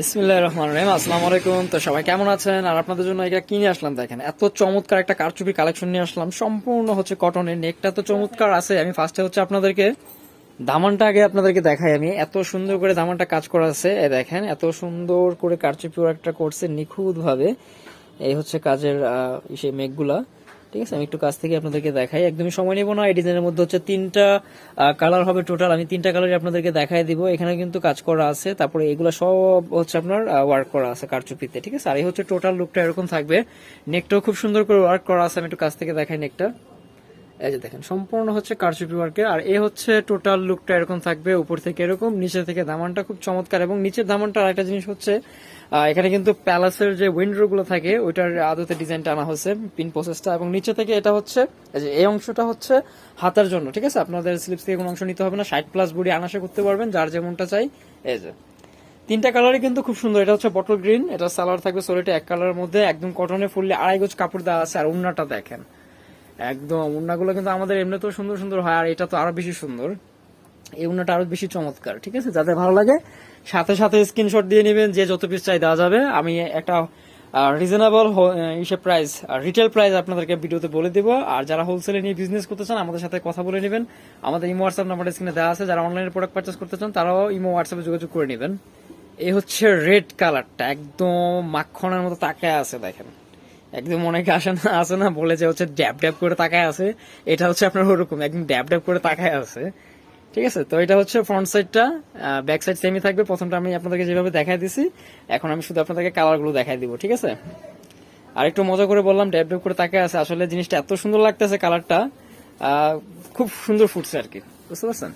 বিসমিল্লাহ রহমান রহিম, আসসালামু আলাইকুম। তো সবাই কেমন আছেন? আর আপনাদের জন্য এটা কিনে আসলাম দেখেন? এত চমৎকার একটা কারচুপি কালেকশন নিয়ে আসলাম। সম্পূর্ণ হচ্ছে কটনের নেকটা তো চমৎকার আছে। আমি ফার্স্টে হচ্ছে আপনাদেরকে দামানটা আগে আপনাদেরকে দেখাই। আমি এত সুন্দর করে দামানটা কাজ করা আছে। দেখেন, এত সুন্দর করে কারচুপি একটা করছে নিখুঁত ভাবে এই হচ্ছে কাজের সেই মেঘগুলা। ঠিক আছে, আমি একটু কাছ থেকে আপনাদেরকে দেখাই। একদমই সময় নেব না, এই ডিজাইনের মধ্যে হচ্ছে তিনটা কালার হবে টোটাল আমি তিনটা কালারই আপনাদেরকে দেখাই দিব। এখানে কিন্তু কাজ করা আছে, তারপরে এগুলো সব হচ্ছে আপনার ওয়ার্ক করা আছে কারচুপিতে, ঠিক আছে? আর এই হচ্ছে টোটাল লুকটা এরকম থাকবে। নেকটাও খুব সুন্দর করে ওয়ার্ক করা আছে, আমি একটু কাছ থেকে দেখাই নেকটা এই যে দেখেন, সম্পূর্ণ হচ্ছে কারচুপি ওয়ার্কে আর এ হচ্ছে টোটাল লুকটা এরকম থাকবে, উপর থেকে এরকম নিচে থেকে দামানটা খুব চমৎকার, এবং নিচের দামানটা আরেকটা জিনিস হচ্ছে এখানে কিন্তু প্যালাসের যে উইন্ডো গুলো থাকে, ওইটার আদতে ডিজাইনটা আনা হচ্ছে পিন প্রসেসটা এবং নিচে থেকে এটা হচ্ছে যে এই অংশটা হচ্ছে হাতার জন্য, ঠিক আছে? আপনাদের স্লিপস থেকে কোনো অংশ নিতে হবে না, ষাট প্লাস বডি আনাসা করতে পারবেন, যার যেমনটা চাই, এই যে। তিনটা কালারই কিন্তু খুব সুন্দর, এটা হচ্ছে বটল গ্রিন এটা সালোয়ার থাকবে সোলেটে এক কালারের মধ্যে, একদম কটনে ফুললে আড়াই গোজ কাপড় দেওয়া আছে, আর উন্নাটা দেখেন। একদম, উন্নাগুলো কিন্তু আমাদের এমনিতেও সুন্দর সুন্দর হয়, আর এটা তো আরও বেশি সুন্দর। এই উন্নাটা আরও বেশি চমৎকার, ঠিক আছে? যাদের ভালো লাগে, সাথে সাথে স্ক্রিনশট দিয়ে নেবেন, যে যত পিস চাই দেওয়া যাবে। আমি একটা রিজনেবল হিসেব প্রাইস রিটেল প্রাইস আপনাদেরকে ভিডিওতে বলে দেবো। আর যারা হোলসেলে নিয়ে বিজনেস করতে চান, আমাদের সাথে কথা বলে নেবেন। আমাদের ইমো হোয়াটসঅ্যাপ নাম্বার স্ক্রিনে দেওয়া আছে। যারা অনলাইনে প্রোডাক্ট পারচেস করতে চান, তারাও ইমো হোয়াটসঅ্যাপে যোগাযোগ করে নেবেন। এই হচ্ছে রেড কালারটা একদম মাখনের মতো তাকায় আছে, দেখেন। একদম অনেকে আসে না আসে না, বলে যে হচ্ছে ড্যাব ড্যাব করে তাকায় আছে। এটা হচ্ছে আপনার ওরকম, একদম ড্যাব ড্যাব করে তাকায় আছে। ঠিক আছে? তো এটা হচ্ছে ফ্রন্ট সাইডটা ব্যাক সাইড সেমই থাকবে। প্রথমটা আমি আপনাদেরকে যেভাবে দেখাই দিছি, এখন আমি শুধু আপনাদেরকে কালারগুলো দেখাই দিব, ঠিক আছে? আর একটু মজা করে বললাম, ড্যাব ড্যাব করে তাকায় আছে। আসলে জিনিসটা এত সুন্দর লাগতেছে কালারটা খুব সুন্দর ফুটছে আর কি। বুঝতে পারছেন?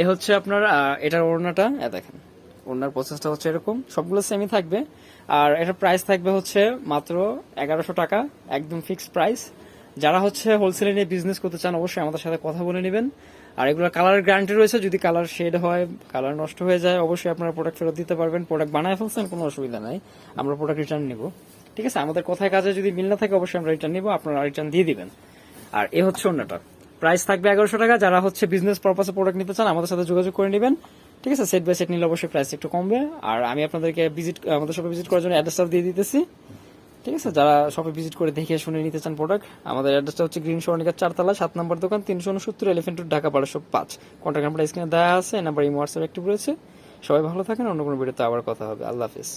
এ হচ্ছে আপনার এটার ওড়নাটা দেখেন। ওড়নার প্রসেসটা হচ্ছে এরকম। সবগুলো সেমই থাকবে। আর এটার প্রাইস থাকবে হচ্ছে মাত্র এগারোশো টাকা, একদম ফিক্সড প্রাইস যারা হচ্ছে হোলসেলে নিয়ে বিজনেস করতে চান, অবশ্যই আমাদের সাথে কথা বলে নেবেন। আর এগুলো কালারের গ্যারান্টি রয়েছে। যদি কালার শেড হয় কালার নষ্ট হয়ে যায়, অবশ্যই আপনারা প্রোডাক্ট ফেরত দিতে পারবেন। প্রোডাক্ট বানায় ফেলছেন, কোনো অসুবিধা নাই। আমরা প্রোডাক্ট রিটার্ন নিব। ঠিক আছে? আমাদের কথায় কাজে যদি মিল না থাকে, অবশ্যই আমরা রিটার্ন নিব। আপনারা রিটার্ন দিয়ে দিবেন। আর এ হচ্ছে অন্যটা। প্রাইস থাকবে এগারোশো টাকা। যারা হচ্ছে বিজনেস পারপাসে প্রোডাক্ট নিতে চান, আমাদের সাথে যোগাযোগ করে নেবেন। ঠিক আছে সেট বাই সেট নিলে অবশ্যই প্রাইস একটু কমবে। আর আমি আপনাদেরকে ভিজিট আমাদের শপে ভিজিট করার জন্য অ্যাড্রেসটা দিয়ে দিতেছি। ঠিক আছে, যারা শপে ভিজিট করে দেখে শুনে নিতে চান প্রোডাক্ট আমাদের অ্যাড্রেসটা হচ্ছে গ্রিন স্বর্ণিকার চারতলা, সাত নম্বর দোকান, তিনশো উনসত্তর এলিফেন্ট রোড ঢাকা বারোশো পাঁচ। কন্ট্যাক্ট নাম্বার স্ক্রিনে দেওয়া আছে নাম্বার এই হোয়াটসঅ্যাপ একটি রয়েছে। সবাই ভালো থাকেন, অন্য কোনো ভিডিওতে আবার কথা হবে। আল্লাহ হাফিজ।